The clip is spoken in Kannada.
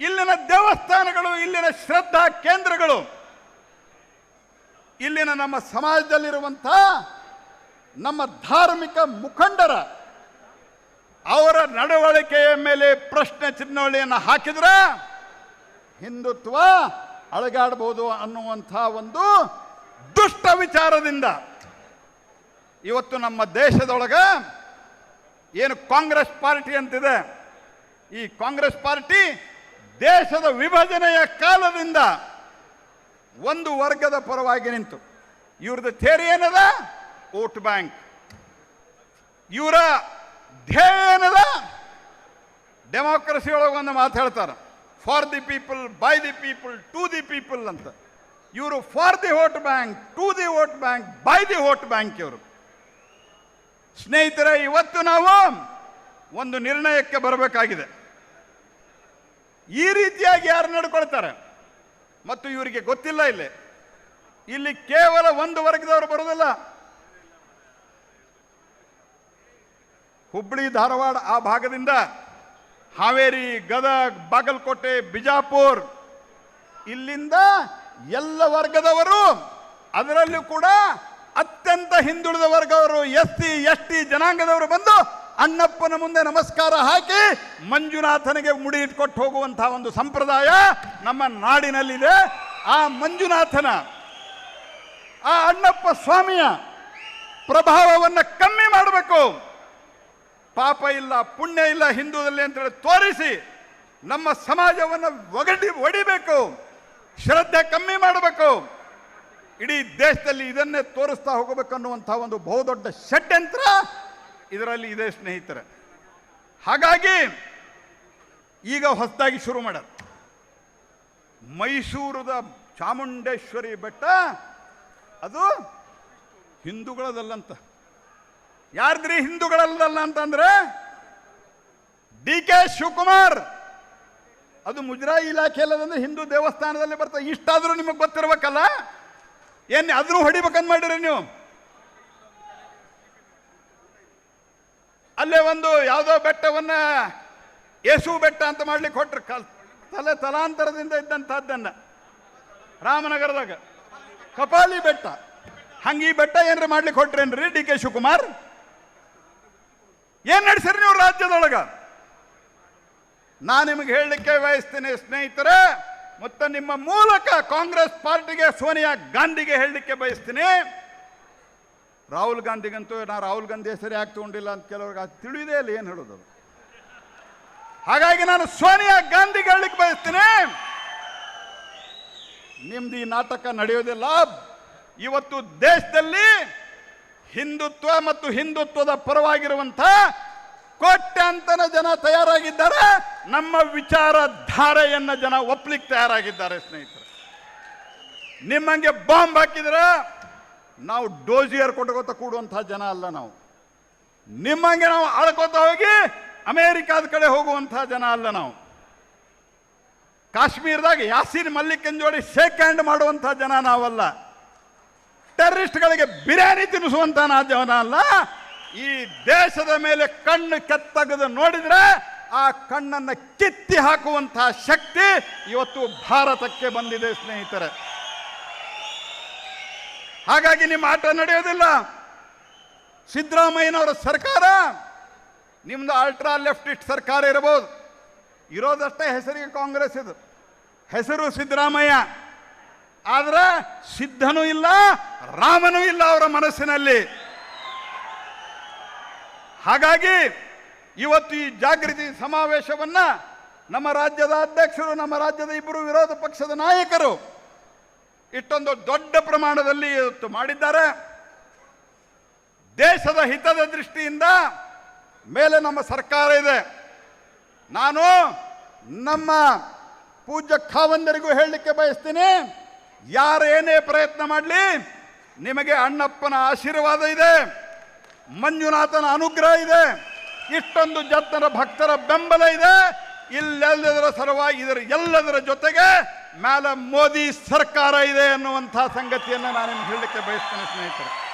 ಇಲ್ಲಿನ ದೇವಸ್ಥಾನಗಳು, ಇಲ್ಲಿನ ಶ್ರದ್ಧಾ ಕೇಂದ್ರಗಳು, ಇಲ್ಲಿನ ನಮ್ಮ ಸಮಾಜದಲ್ಲಿರುವಂಥ ನಮ್ಮ ಧಾರ್ಮಿಕ ಮುಖಂಡರ ಅವರ ನಡವಳಿಕೆಯ ಮೇಲೆ ಪ್ರಶ್ನೆ ಚಿಹ್ನವಳಿಯನ್ನು ಹಾಕಿದ್ರೆ ಹಿಂದುತ್ವ ಅಳಗಾಡಬಹುದು ಅನ್ನುವಂಥ ಒಂದು ದುಷ್ಟ ವಿಚಾರದಿಂದ ಇವತ್ತು ನಮ್ಮ ದೇಶದೊಳಗೆ ಏನು ಕಾಂಗ್ರೆಸ್ ಪಾರ್ಟಿ ಅಂತಿದೆ. ಈ ಕಾಂಗ್ರೆಸ್ ಪಾರ್ಟಿ ದೇಶದ ವಿಭಜನೆಯ ಕಾಲದಿಂದ ಒಂದು ವರ್ಗದ ಪರವಾಗಿ ನಿಂತು. ಇವ್ರದ್ದು ಥೇರಿ ಏನದ? Vote bank. ಇವರ ಧ್ಯೇಯ ಏನದ? ಡೆಮಾಕ್ರಸಿ ಒಳಗೆ ಒಂದು ಮಾತು ಹೇಳ್ತಾರೆ. For the people by the people to the people ಅಂತ. ಇವರು for the vote bank to the vote bank by the vote bank ಇವರು. ಸ್ನೇಹಿತರೆ, ಇವತ್ತು ನಾವು ಒಂದು ನಿರ್ಣಯಕ್ಕೆ ಬರಬೇಕಾಗಿದೆ. ಈ ರೀತಿಯಾಗಿ ಯಾರು ನಡ್ಕೊಳ್ತಾರೆ? ಮತ್ತು ಇವರಿಗೆ ಗೊತ್ತಿಲ್ಲ ಇಲ್ಲಿ. ಇಲ್ಲಿ ಕೇವಲ ಒಂದು ವರ್ಗದವರು ಬರೋದಿಲ್ಲ ಹುಬ್ಬಳ್ಳಿ ಧಾರವಾಡ ಆ ಭಾಗದಿಂದ ಹಾವೇರಿ, ಗದಗ್, ಬಾಗಲಕೋಟೆ, ಬಿಜಾಪುರ್ ಇಲ್ಲಿಂದ ಎಲ್ಲ ವರ್ಗದವರು, ಅದರಲ್ಲೂ ಕೂಡ ಅತ್ಯಂತ ಹಿಂದುಳಿದ ವರ್ಗವರು ಎಸ್ ಸಿ, ಎಸ್ ಟಿ ಜನಾಂಗದವರು ಬಂದು ಅಣ್ಣಪ್ಪನ ಮುಂದೆ ನಮಸ್ಕಾರ ಹಾಕಿ ಮಂಜುನಾಥನಿಗೆ ಮುಡಿ ಇಟ್ಕೊಟ್ಟು ಹೋಗುವಂತಹ ಒಂದು ಸಂಪ್ರದಾಯ ನಮ್ಮ ನಾಡಿನಲ್ಲಿದೆ. ಆ ಮಂಜುನಾಥನ, ಆ ಅಣ್ಣಪ್ಪ ಸ್ವಾಮಿಯ ಪ್ರಭಾವವನ್ನು ಕಮ್ಮಿ ಮಾಡಬೇಕು. ಪಾಪ ಇಲ್ಲ, ಪುಣ್ಯ ಇಲ್ಲ ಹಿಂದೂದಲ್ಲಿ ಅಂತೇಳಿ ತೋರಿಸಿ ನಮ್ಮ ಸಮಾಜವನ್ನು ಒಗಡಿ, ಒಡಿಬೇಕು. ಶ್ರದ್ಧೆ ಕಮ್ಮಿ ಮಾಡಬೇಕು. ಇಡೀ ದೇಶದಲ್ಲಿ ಇದನ್ನೇ ತೋರಿಸ್ತಾ ಹೋಗಬೇಕನ್ನುವಂಥ ಒಂದು ಬಹುದೊಡ್ಡ ಷಡ್ಯಂತ್ರ ಇದರಲ್ಲಿ ಇದೆ ಸ್ನೇಹಿತರೆ. ಹಾಗಾಗಿ ಈಗ ಹೊಸದಾಗಿ ಶುರು ಮಾಡ್ಯಾರ ಮೈಸೂರದ ಚಾಮುಂಡೇಶ್ವರಿ ಬೆಟ್ಟ, ಅದು ಹಿಂದೂಗಳದಲ್ಲಂತ. ಯಾರ್ದ್ರಿ ಹಿಂದೂಗಳಲ್ಲ ಅಂತಂದ್ರೆ ಡಿ ಕೆ ಶಿವಕುಮಾರ್. ಅದು ಮುಜರಾಯಿ ಇಲಾಖೆಯಲ್ಲದಂದ್ರೆ ಹಿಂದೂ ದೇವಸ್ಥಾನದಲ್ಲಿ ಬರ್ತದೆ. ಇಷ್ಟಾದರೂ ನಿಮಗೆ ಗೊತ್ತಿರಬೇಕಲ್ಲ? ಏನು ಆದ್ರೂ ಹೊಡಿಬೇಕಂತ ಮಾಡಿರಿ ನೀವು? ಅಲ್ಲೇ ಒಂದು ಯಾವುದೋ ಬೆಟ್ಟವನ್ನ ಯೇಸು ಬೆಟ್ಟ ಅಂತ ಮಾಡ್ಲಿಕ್ಕೆ ಹೊಟ್ರು ಕಲ್ ತಲೆ ತಲಾಂತರದಿಂದ ಇದ್ದಂಥದ್ದನ್ನ. ರಾಮನಗರದಾಗ. ಕಪಾಲಿ ಬೆಟ್ಟ. ಹಂಗ ಈ ಬೆಟ್ಟ ಏನ್ರ ಮಾಡ್ಲಿಕ್ಕೆ ಹೊಟ್ರೇನ್ರಿ ಡಿ ಕೆ ಶಿವಕುಮಾರ್? ಏನ್ ನಡೆಸಿರಿ ನೀವು ರಾಜ್ಯದೊಳಗ? ನಾನು ನಿಮಗೆ ಹೇಳಲಿಕ್ಕೆ ಬಯಸ್ತೀನಿ ಸ್ನೇಹಿತರೆ, ಮತ್ತು ನಿಮ್ಮ ಮೂಲಕ ಕಾಂಗ್ರೆಸ್ ಪಾರ್ಟಿಗೆ ಸೋನಿಯಾ ಗಾಂಧಿಗೆ ಹೇಳಲಿಕ್ಕೆ ಬಯಸ್ತೀನಿ. ರಾಹುಲ್ ಗಾಂಧಿಗಂತೂ ನಾ ರಾಹುಲ್ ಗಾಂಧಿ ಹೆಸರು ಯಾಕೆ ತಗೊಂಡಿಲ್ಲ ಅಂತ ಕೆಲವ್ರಿಗೆ ಅದು ತಿಳಿದೇ ಇಲ್ಲ, ಏನು ಹೇಳೋದು. ಹಾಗಾಗಿ ನಾನು ಸೋನಿಯಾ ಗಾಂಧಿಗೆ ಹೇಳಲಿಕ್ಕೆ ಬಯಸ್ತೀನಿ. ನಿಮ್ದು ಈ ನಾಟಕ ನಡೆಯೋದಿಲ್ಲ ಇವತ್ತು ದೇಶದಲ್ಲಿ ಹಿಂದುತ್ವ ಮತ್ತು ಹಿಂದುತ್ವದ ಪರವಾಗಿರುವಂಥ ಕೋಟ್ಯಾಂತರ ಜನ ತಯಾರಾಗಿದ್ದಾರೆ. ನಮ್ಮ ವಿಚಾರಧಾರೆಯನ್ನು ಜನ ಒಪ್ಲಿಕ್ಕೆ ತಯಾರಾಗಿದ್ದಾರೆ, ಸ್ನೇಹಿತರೆ. ನಿಮ್ಮಂಗೆ ಬಾಂಬ್ ಹಾಕಿದ್ರೆ ನಾವು ಡೋಜಿಯರ್ ಕೊಟ್ಕೋತ ಕೂಡುವಂತಹ ಜನ ಅಲ್ಲ ನಾವು. ನಿಮ್ಮಂಗೆ ನಾವು ಆಳ್ಕೋತ ಹೋಗಿ ಅಮೇರಿಕಾದ ಕಡೆ ಹೋಗುವಂತಹ ಜನ ಅಲ್ಲ ನಾವು. ಕಾಶ್ಮೀರದಾಗ ಯಾಸೀನ್ ಮಲ್ಲಿಕನ್ ಜೋಡಿ ಶೇಕ್ ಹ್ಯಾಂಡ್ ಮಾಡುವಂತಹ ಜನ ನಾವಲ್ಲ. ಟೆರರಿಸ್ಟ್ಗಳಿಗೆ ಬಿರಿಯಾನಿ ತಿನ್ನಿಸುವಂಥ ನಾ ಜನ ಅಲ್ಲ. ಈ ದೇಶದ ಮೇಲೆ ಕಣ್ಣು ಕೆತ್ತಗದು ನೋಡಿದ್ರೆ ಆ ಕಣ್ಣನ್ನು ಕಿತ್ತಿ ಹಾಕುವಂತಹ ಶಕ್ತಿ ಇವತ್ತು ಭಾರತಕ್ಕೆ ಬಂದಿದೆ ಸ್ನೇಹಿತರೆ. ಹಾಗಾಗಿ ನಿಮ್ಮ ಆಟ ನಡೆಯೋದಿಲ್ಲ. ಸಿದ್ದರಾಮಯ್ಯನವರ ಸರ್ಕಾರ, ನಿಮ್ದು ಅಲ್ಟ್ರಾ ಲೆಫ್ಟಿಸ್ಟ್ ಸರ್ಕಾರ ಇರಬಹುದು ಇರೋದಷ್ಟೇ ಹೆಸರಿಗೆ ಕಾಂಗ್ರೆಸ್ ಇದು. ಹೆಸರು ಸಿದ್ದರಾಮಯ್ಯ. ಆದ್ರೆ ಸಿದ್ಧನೂ ಇಲ್ಲ, ರಾಮನೂ ಇಲ್ಲ ಅವರ ಮನಸ್ಸಿನಲ್ಲಿ. ಹಾಗಾಗಿ ಇವತ್ತು ಈ ಜಾಗೃತಿ ಸಮಾವೇಶವನ್ನ ನಮ್ಮ ರಾಜ್ಯದ ಅಧ್ಯಕ್ಷರು, ನಮ್ಮ ರಾಜ್ಯದ ಇಬ್ಬರು ವಿರೋಧ ಪಕ್ಷದ ನಾಯಕರು ಇಷ್ಟೊಂದು ದೊಡ್ಡ ಪ್ರಮಾಣದಲ್ಲಿ ಇವತ್ತು ಮಾಡಿದ್ದಾರೆ. ದೇಶದ ಹಿತದ ದೃಷ್ಟಿಯಿಂದ ಮೇಲೆ ನಮ್ಮ ಸರ್ಕಾರ ಇದೆ. ನಾನು ನಮ್ಮ ಪೂಜ್ಯ ಖಾವಂದರಿಗೂ ಹೇಳಲಿಕ್ಕೆ ಬಯಸ್ತೀನಿ, ಯಾರೇನೇ ಪ್ರಯತ್ನ ಮಾಡಲಿ, ನಿಮಗೆ ಅಣ್ಣಪ್ಪನ ಆಶೀರ್ವಾದ ಇದೆ, ಮಂಜುನಾಥನ ಅನುಗ್ರಹ ಇದೆ, ಇಷ್ಟೊಂದು ಜತ್ತನ ಭಕ್ತರ ಬೆಂಬಲ ಇದೆ. ಇಲ್ಲೆಲ್ಲದರ ಸಲುವಾಗಿ ಇದರ ಎಲ್ಲದರ ಜೊತೆಗೆ ಮೇಲೆ ಮೋದಿ ಸರ್ಕಾರ ಇದೆ ಅನ್ನುವಂಥ ಸಂಗತಿಯನ್ನು ನಾನು ಹೇಳಲಿಕ್ಕೆ ಬಯಸ್ತೇನೆ ಸ್ನೇಹಿತರೆ.